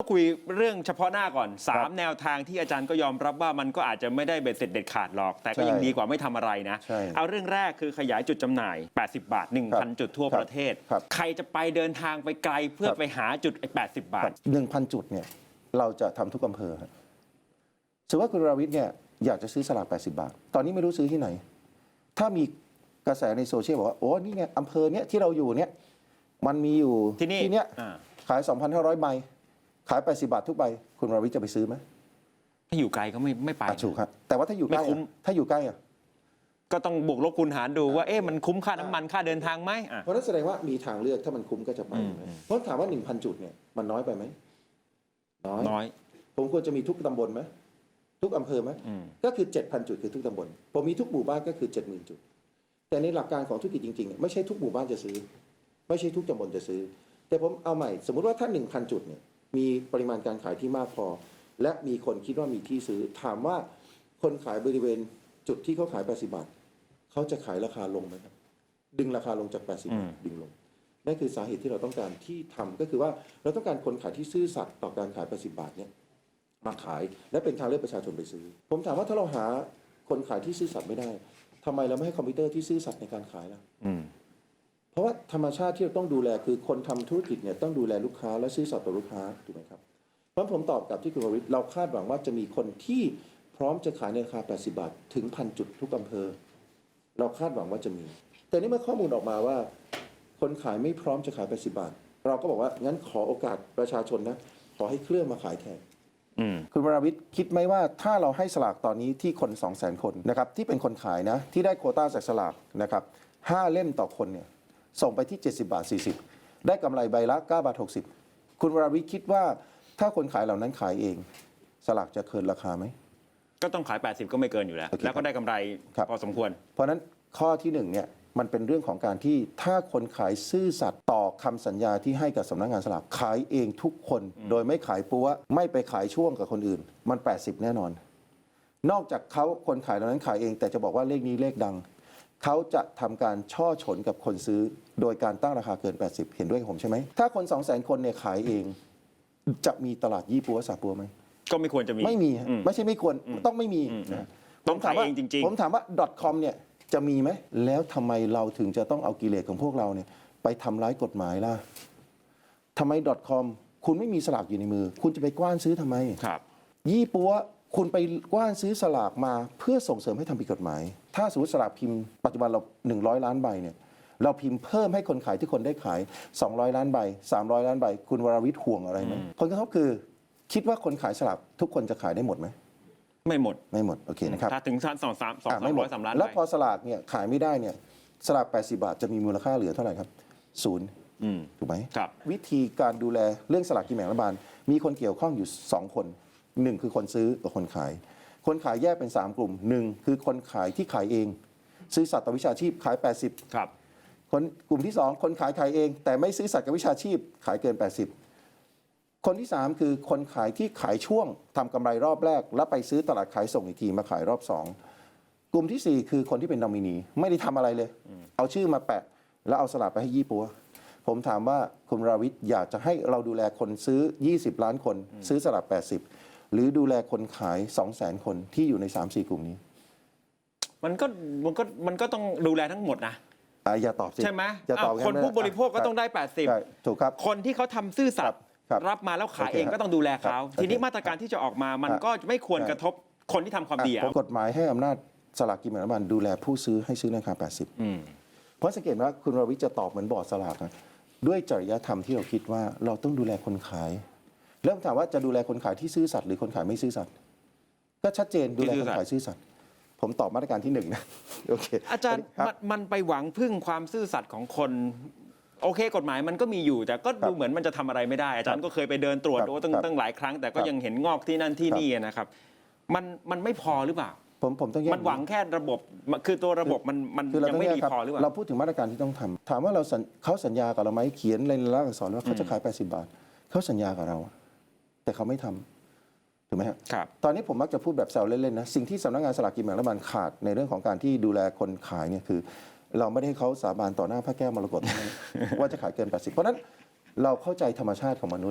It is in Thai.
คุยเรื่องเฉพาะหน้าก่อนครับ3แนวทางที่อาจารย์ก็ยอมรับว่ามันก็อาจจะไม่ได้เบ็ดเสร็จเด็ดขาดหรอก แต่ก็ใช่ยังดีกว่าไม่ทำอะไรนะใช่เอาเรื่องแรกคือขยายจุดจำหน่าย 80 บาท 1,000 จุดทั่วครับประเทศครับใครจะไปเดินทางไปไกลเพื่อครับไปหาจุดไอ้80 บาทหนึ่งพันจุดเนี่ยเราจะทำทุกอำเภอครับสมมติว่าคุณราวิทย์เนี่ยอยากจะซื้อสลาก 80 บาท ตอนนี้ไม่รู้ซื้อที่ไหน ถ้ามีกระแสในโซเชียลบอกว่าโอ้นี่ไงอำเภอเนี้ยที่เราอยู่เนี่ยมันมีอยู่ที่นี่เนี้ยอ่าขาย 2,500ใบ ขาย80บาททุกใบ คุณราวิทย์จะไปซื้อไหมถ้าอยู่ไกลก็ไม่ไม่ไป อะถูกครับแต่ว่าถ้าอยู่ใกล้ไม่คุ้มอะถ้าอยู่ใกล้อะก็ต้องบวกลบคูณหารดูว่าเอ๊ะมันคุ้มค่าน้ำมันค่าเดินทางไหมอะ เพราะนั้นแสดงว่ามีทางเลือกถ้ามันคุ้มก็จะไปอืม เพราะถามว่า 1,000 จุดเนี่ยมันน้อยไปไหมน้อย น้อย ผมควรจะมีทุกตำบลไหมทุกอำเภอไหมอืม ก็คือ 7,000 จุดคือทุกตำบลผมมีทุกหมู่บ้านก็คือ 70,000 จุด แต่ในหลักการของธุรกิจจริงๆเนี่ยไม่ใช่ทุกหมู่บ้านจะซื้อ ไม่ใช่ทุกตำบลจะซื้อ แต่ผมเอาใหม่ สมมุติว่าถ้า 1,000 จุดเนี่ย มีปริมาณการขายที่มากพอ และมีคนคิดว่ามีที่ซื้อ ถามว่าคนขายบริเวณจุดที่เขาขาย 80 บาทเขาจะขายราคาลงไหมครับ ดึงราคาลงจาก 80 บาทดึงลงนั่นคือสาเหตุที่เราต้องการที่ทำก็คือว่าเราต้องการคนขายที่ซื่อสัตย์ต่อการขาย 80 บาทเนี่ยมาขายและเป็นทางเลือกประชาชนไปซื้อ ผมถามว่าถ้าเราหาคนขายที่ซื่อสัตย์ไม่ได้ทำไมเราไม่ให้คอมพิวเตอร์ที่ซื่อสัตย์ในการขายล่ะอืมเพ ราะว่าธรรมชาติที่เราต้องดูแลคือคนทำธุรกิจเนี่ยต้องดูแลลูกค้าและซื่อสัตย์ต่อลูกค้าถูกไหมครับเพราะฉะนั้นผมตอบกลับที่คุณวริศเราคาดหวังว่าจะมีคนที่พร้อมจะขายในราคา 80 บาท ถึงพันจุดทุกอำเภอ เราคาดหวังว่าจะมี แต่นี่เมื่อข้อมูลออกมาว่า คนขายไม่พร้อมจะขาย 80 บาท เราก็บอกว่างั้นขอโอกาสประชาชนนะ ขอให้เครื่องมาขายแทนอืมคุณวราวิทย์คิดไหมว่าถ้าเราให้สลากตอนนี้ที่คน 2 0 0 0 0 0 คนนะครับที่เป็นคนขายนะที่ได้โควต้าจากสลากนะครับห้าเล่มต่อคนเนี่ย ส่งไปที่ 70 บาท 40 ได้กำไรใบละ9บาท 60 คุณวราวิทย์คิดว่าถ้าคนขายเหล่านั้นขายเอง สลากจะเกินราคาไหม ก็ต้องขาย 80 ก็ไม่เกินอยู่แล้วโอเคแล้วก็ได้กำไรครับพอสมควร เพราะฉะนั้นข้อที่หนึ่งเนี่ยมันเป็นเรื่องของการที่ถ้าคนขายซื่อสัตย์ต่อคำสัญญาที่ให้กับสำนักงานสลากขายเองทุกคน โดยไม่ขายปัวไม่ไปขายช่วงกับคนอื่น มัน 80 แน่นอน นอกจากเขาคนขายเหล่านั้นขายเอง แต่จะบอกว่าเลขนี้เลขดัง เขาจะทำการช่อฉนกับคนซื้อ โดยการตั้งราคาเกิน 80 เห็นด้วยกับผมใช่ไหม ถ้าคน 2 0 0 0 0 0คนเนี่ยขายเอง จะมีตลาดยี่ปัวสาปัวไหม ก็ไม่ควรจะมี ไม่มีฮะอืมไม่ใช่ไม่ควรอืมต้องไม่มีอืมนะต้องผมถามว่ขายเองจริงๆ ผมถามว่า .com เนี่ยจะมีไหม แล้วทำไมเราถึงจะต้องเอากิเลสของพวกเราเนี่ยไปทำร้ายกฎหมายล่ะทำไม .com คุณไม่มีสลากอยู่ในมือ คุณจะไปกว้านซื้อทำไมครับ ยี่ปัว คุณไปกว้านซื้อสลากมาเพื่อส่งเสริมให้ทำผิดกฎหมาย ถ้าสมมติสลากพิมพ์ปัจจุบันเรา100 ล้านใบเนี่ยเราพิมพ์เพิ่มให้คนขายที่คนได้ขาย 200 ล้านใบ 300 ล้านใบ คุณวรวิทย์ห่วงอะไรไหมผลกระทบคือคิดว่าคนขายสลากทุกคนจะขายได้หมดไหมไม่หมดไม่หมดโอเคนะครับถ้าถึงสามสองสามสองอะสาไม่มหมร้ดอยสามล้านแล้วใบพอสลากเนี่ยขายไม่ได้เนี่ยสลาก 80 บาทจะมีมูลค่าเหลือเท่าไหร่ครับศูนย์อืมถูกไหมครับ วิธีการดูแลเรื่องสลากกินแบ่งรัฐบาลมีคนเกี่ยวข้องอยู่ 2 คน หนึ่งคือคนซื้อกับคนขาย คนขายแยกเป็น 3 กลุ่มหนึ่งคือคนขายที่ขายเอง ซื้อสัตว์ต่อวิชาชีพขาย 80ครับคนกลุ่มที่ 2 คนขายขายเอง แต่ไม่ซื้อสัตว์กับวิชาชีพขายเกิน 80 คนที่ 3 คือคนขายที่ขายช่วงทำกำไรรอบแรก แล้วไปซื้อตลาดขายส่งอีกทีมาขายรอบ 2 กลุ่มทีสี่4 คือคนที่เป็นนอมินีไม่ได้ทำอะไรเลย เอาชื่อมาแปะ แล้วเอาสลากไปให้ยี่ปัวผมถามว่าคุณราวิทย์อยากจะให้เราดูแลคนซื้อ 20 ล้านคน ซื้อสลาก80 หรือดูแลคนขาย 2 0 0 0 0 0 คนที่อยู่ใน 3-4 กลุ่มนี้มันก็มันก็มันก็ต้องดูแลทั้งหมดนะอะอย่าตอบสิใช่ไหมอย่าตอบอ้าวคนงั้ผู้บริโภคก็ต้องได้ ใช่ถูกครับ80คนที่เขาทำซื่อสัตย์ครับรับมาแล้วขายโอเคเองก็ต้องดูแลเขาครับทีนี้โอเคมาตรการที่จะออกมามันครับ ก็ไม่ควรใช่กระทบคนที่ทำความดีอะอะกฎหมายให้อำนาจสลากกินแบ่งรัฐบาลดูแลผู้ซื้อให้ซื้อในราคา 80 อืม เพราะสังเกตว่าคุณรวิทย์จะตอบเหมือนบอร์ดสลากนะด้วยจริยธรรมที่เราคิดว่าเราต้องดูแลคนขาย เริ่มถามว่าจะดูแลคนขายที่ซื่อสัตย์หรือคนขายไม่ซื่อสัตย์ก็ชัดเจนดูแลคนขายซื่อสัตย์ผมตอบมาตรการที่หนึ่งนะโอเคอาจารย์คมันมันไปหวังพึ่งความซื่อสัตย์ของคนโอเค กฎหมายมันก็มีอยู่ แต่ก็ดูเหมือนมันจะทำอะไรไม่ได้อาจารย์ก็เคยไปเดินตรวจครับโอ้ตั้งครับตั้งหลายครั้ง แต่ก็ครับยังเห็นงอกที่นั่นที่ครับนี่นะครับ มันมันไม่พอหรือเปล่าผมผมต้องแยกมันหวังแค่ระบบคือตัวระบบมันมันคือเรายังต้องไม่แยกดีครับพอหรือเปล่าเราพูดถึงมาตรการที่ต้องทำถามว่าเราสัญเขาสัญญากับเราไหมเขียนในรายลักษณ์อักษรว่าเขาจะขาย 80 บาทเขาสัญญากับเรา แต่เขาไม่ทำถูกไหมฮะครับ ตอนนี้ผมมักจะพูดแบบแซวเล่นๆนะ สิ่งที่สำนักงานสลากกินแบ่งรัฐบาลขาดในเรื่องของการที่ดูแลคนขายเนี่ยคือ เราไม่ได้ให้เขาสาบานต่อหน้าพระแก้วมรกตว่าจะขายเกิน 80 เพราะฉะนั้นเราเข้าใจธรรมชาติของมนุษย์